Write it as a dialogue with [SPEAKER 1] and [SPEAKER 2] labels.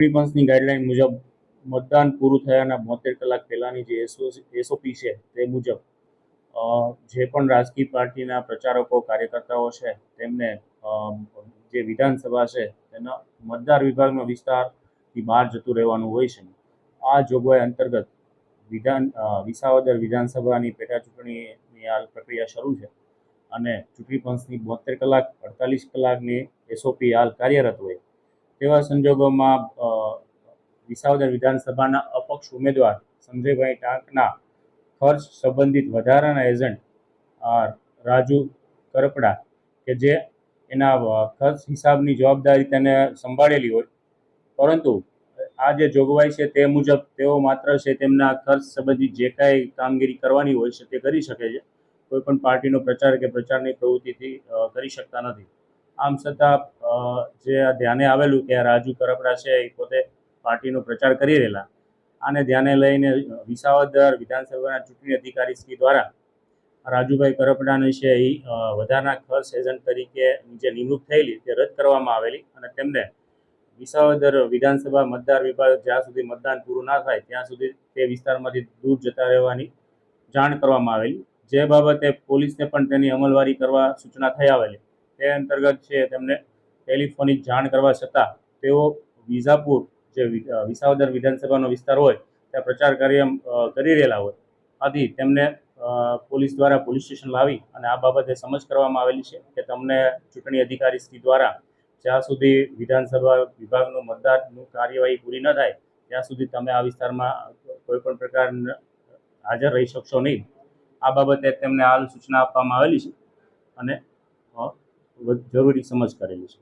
[SPEAKER 1] ચૂંટણી પંચની ગાઈડલાઈન મુજબ મતદાન પૂરું થયાના બોતેર કલાક પહેલાંની જે એસઓપી છે તે મુજબ જે પણ રાજકીય પાર્ટીના પ્રચારકો, કાર્યકર્તાઓ છે, તેમને જે વિધાનસભા છે, તેના મતદાર વિભાગનો વિસ્તારથી બહાર જતું રહેવાનું હોય છે. આ જોગવાઈ અંતર્ગત વિધાન વિસાવદર વિધાનસભાની પેટા ચૂંટણીની હાલ પ્રક્રિયા શરૂ છે અને ચૂંટણી પંચની બોતેર કલાક, અડતાલીસ કલાકની એસઓપી હાલ કાર્યરત હોય તેવા સંજોગોમાં વિસાવદર વિધાનસભાના અપક્ષ ઉમેદવાર સંજયભાઈ ટાંકના ખર્ચ સંબંધિત વધારાના એજન્ટ રાજુ કરપડા કે જે એના ખર્ચ હિસાબની જવાબદારી તેને સંભાળેલી હોય. પરંતુ આ જે જોગવાઈ છે તે મુજબ તેઓ માત્ર છે તેમના ખર્ચ સંબંધિત જે કાંઈ કામગીરી કરવાની હોય છે તે કરી શકે છે. કોઈ પણ પાર્ટીનો પ્રચાર કે પ્રચારની પ્રવૃત્તિથી કરી શકતા નથી. આમ છતાં જે ધ્યાને આવેલું કે રાજુ કરપડા છે એ પોતે પાર્ટીનો પ્રચાર કરી રહેલા. આને ધ્યાને લઈને વિસાવદર વિધાનસભાના ચૂંટણી અધિકારી શ્રી દ્વારા રાજુભાઈ કરપડાને છે એ વધારાના ખર્ચ એજન્ટ તરીકે જે નિમણૂક થયેલી તે રદ કરવામાં આવેલી અને તેમને વિસાવદર વિધાનસભા મતદાર વિભાગ જ્યાં સુધી મતદાન પૂરું ના થાય ત્યાં સુધી તે વિસ્તારમાંથી દૂર જતા રહેવાની જાણ કરવામાં આવેલી. જે બાબતે પોલીસને પણ તેની અમલવારી કરવા સૂચના થઈ આવેલી. તે અંતર્ગત છે તેમને ટેલિફોનિક જાણ કરવા છતાં તેઓ વિઝાપુર જે વિસાવદર વિધાનસભાનો વિસ્તાર હોય, ત્યાં પ્રચાર કાર્ય કરી રહેલા હોય. આથી તેમને પોલીસ દ્વારા પોલીસ સ્ટેશન લાવી અને આ બાબતે સમજ કરવામાં આવેલી છે કે તમને ચૂંટણી અધિકારી શ્રી દ્વારા જ્યાં સુધી વિધાનસભા વિભાગનું મતદાનનું કાર્યવાહી પૂરી ન થાય, ત્યાં સુધી તમે આ વિસ્તારમાં કોઈ પણ પ્રકારના હાજર રહી શકશો નહીં. આ બાબતે તેમને હાલ સૂચના આપવામાં આવેલી છે અને જરૂરી સમજ કરેલી છે.